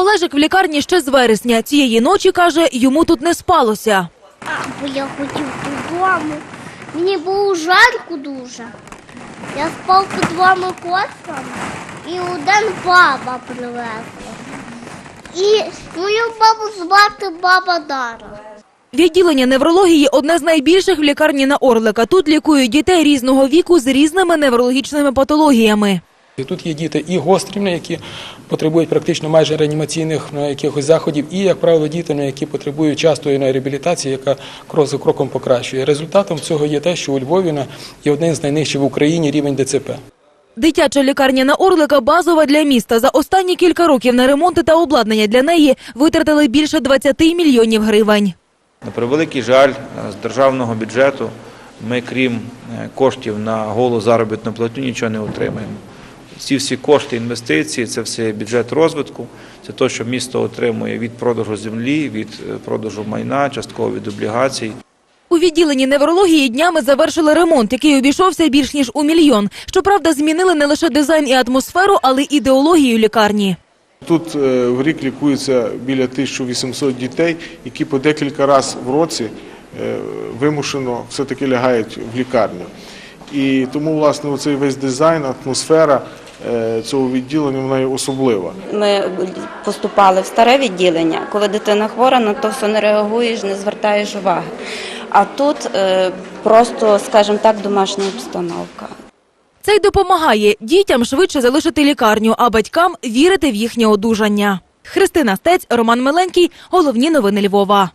Олежик в лікарні ще з вересня. Цієї ночі, каже, йому тут не спалося. Бо я хотів додому. Мені було жарко дуже. Я спав під двома котками і один баба привезла. І мою бабу звати баба Дара. Відділення неврології одне з найбільших в лікарні на Орлика. Тут лікують дітей різного віку з різними неврологічними патологіями. І тут є діти і гострі, які потребують практично майже реанімаційних ну, якихось заходів, і, як правило, діти, ну, які потребують частої ну, реабілітації, яка крок за кроком покращує. Результатом цього є те, що у Львові ну, є один з найнижчих в Україні рівень ДЦП. Дитяча лікарня на Орлика базова для міста. За останні кілька років на ремонти та обладнання для неї витратили більше 20 мільйонів гривень. На превеликий жаль, е, з державного бюджету ми, крім е, коштів на голу заробітну платню, нічого не отримаємо. Ці всі кошти інвестиції, це все бюджет розвитку, це те, що місто отримує від продажу землі, від е, продажу майна, частково від облігацій. У відділенні неврології днями завершили ремонт, який обійшовся більш ніж у мільйон. Щоправда, змінили не лише дизайн і атмосферу, але й ідеологію лікарні. Тут е, в рік лікується біля 1800 дітей, які по декілька разів в році е, вимушено все-таки лягають в лікарню. І тому, власне, оцей весь дизайн, атмосфера цього відділення вона є особлива. Ми поступали в старе відділення, коли дитина хвора, на то все не реагуєш, не звертаєш уваги. А тут е, просто, скажімо так, домашня обстановка. Це й допомагає дітям швидше залишити лікарню, а батькам вірити в їхнє одужання. Христина Стець, Роман Миленький. Головні новини Львова.